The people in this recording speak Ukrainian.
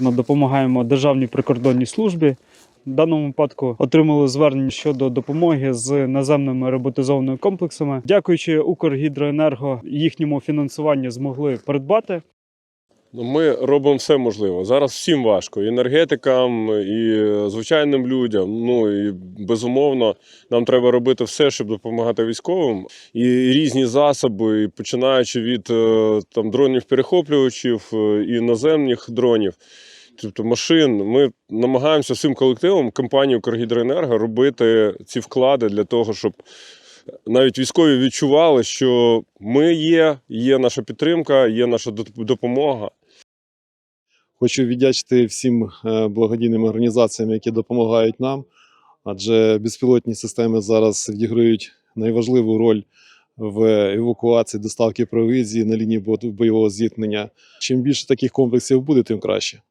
Ми допомагаємо Державній прикордонній службі. В даному випадку отримали звернення щодо допомоги з наземними роботизованими комплексами. Дякуючи Укргідроенерго, їхньому фінансуванню змогли придбати. Ми робимо все можливе. Зараз всім важко. І енергетикам, і е, звичайним людям. Ну і безумовно, нам треба робити все, щоб допомагати військовим. І різні засоби, і починаючи від е, там дронів-перехоплювачів е, і наземних дронів. Тобто машин, ми намагаємося всім колективом компанії «Укргідроенерго» робити ці вклади для того, щоб навіть військові відчували, що ми є, є наша підтримка, є наша допомога. Хочу віддячити всім е, благодійним організаціям, які допомагають нам, адже безпілотні системи зараз відіграють найважливу роль в евакуації доставки провізії на лінії бойового зіткнення. Чим більше таких комплексів буде, тим краще.